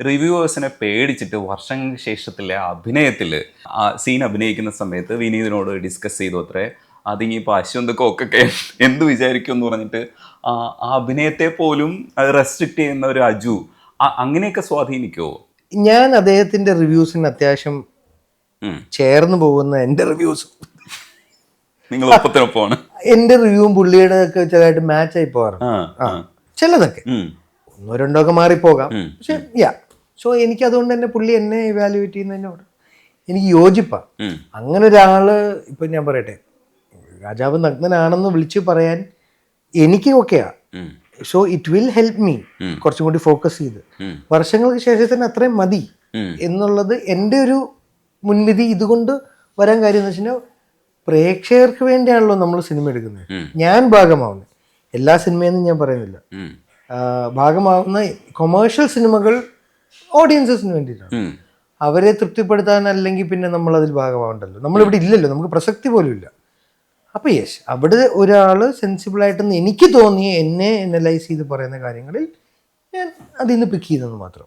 റിവ്യൂവേഴ്സിനെ പേടിച്ചിട്ട് വർഷങ്ങൾക്ക് ശേഷത്തിലെ അഭിനയത്തിൽ ആ സീൻ അഭിനയിക്കുന്ന സമയത്ത് വിനീതിനോട് ഡിസ്കസ് ചെയ്തു അത്രേ അതിങ്ങിപ്പോൾ അശ്വന്തക്കോ കോക്കൊക്കെ എന്ത് വിചാരിക്കും എന്ന് പറഞ്ഞിട്ട് ആ ആ അഭിനയത്തെ പോലും റെസ്ട്രിക്റ്റ് ചെയ്യുന്ന ഒരു അജു അങ്ങനെയൊക്കെ സ്വാധീനിക്കുമോ ഞാൻ അദ്ദേഹത്തിന്റെ റിവ്യൂസിന് അത്യാവശ്യം ചേർന്ന് പോകുന്ന എന്റെ റിവ്യൂസ്. നിങ്ങൾ ഒപ്പത്തിനൊപ്പമാണ്. എന്റെ റിവ്യൂവും പുള്ളിയുടെ ഒക്കെ ചിലതായിട്ട് മാച്ച് ആയി പോകാറുണ്ട്. ചിലതൊക്കെ. ഒന്നോ രണ്ടോ ഒക്കെ മാറിപ്പോകാം. പക്ഷെ യാ സോ എനിക്ക് അതുകൊണ്ട് തന്നെ പുള്ളി എന്നെ ഇവാലുവേറ്റ് ചെയ്യുന്നതിനോട് എനിക്ക് യോജിപ്പാണ്. അങ്ങനെ ഒരാൾ ഇപ്പം ഞാൻ പറയട്ടെ രാജാവ് നഗ്നനാണെന്ന് വിളിച്ചു പറയാൻ എനിക്ക് ഓക്കെയാ. So it will help me കുറച്ചും കൂടി ഫോക്കസ് ചെയ്ത്. വർഷങ്ങൾക്ക് ശേഷം തന്നെ അത്രയും മതി. എന്നുള്ളത് എന്റെ ഒരു മുൻവിധി ഇതുകൊണ്ട് വരാൻ കാര്യം എന്ന് വെച്ചാൽ പ്രേക്ഷകർക്ക് വേണ്ടിയാണല്ലോ നമ്മൾ സിനിമ എടുക്കുന്നത്. ഞാൻ ഭാഗമാവുന്നത്. എല്ലാ സിനിമയെന്നും ഞാൻ പറയുന്നില്ല. ഭാഗമാവുന്ന കൊമേഴ്ഷ്യൽ സിനിമകൾ ഓഡിയൻസസിന് വേണ്ടിയിട്ടാണ്. അവരെ തൃപ്തിപ്പെടുത്താൻ അല്ലെങ്കിൽ പിന്നെ നമ്മൾ അതിൽ ഭാഗമാവണ്ടല്ലോ. നമ്മളിവിടെ ഇല്ലല്ലോ നമുക്ക് പ്രസക്തി പോലും ഇല്ല അപ്പോൾ യെസ് അവിടെ ഒരാൾ സെൻസിബിളായിട്ടെന്ന് എനിക്ക് തോന്നിയ എന്നെ അനലൈസ് ചെയ്ത് പറയുന്ന കാര്യങ്ങളിൽ ഞാൻ അതിൽ നിന്ന് പിക്ക് ചെയ്തെന്ന് മാത്രം.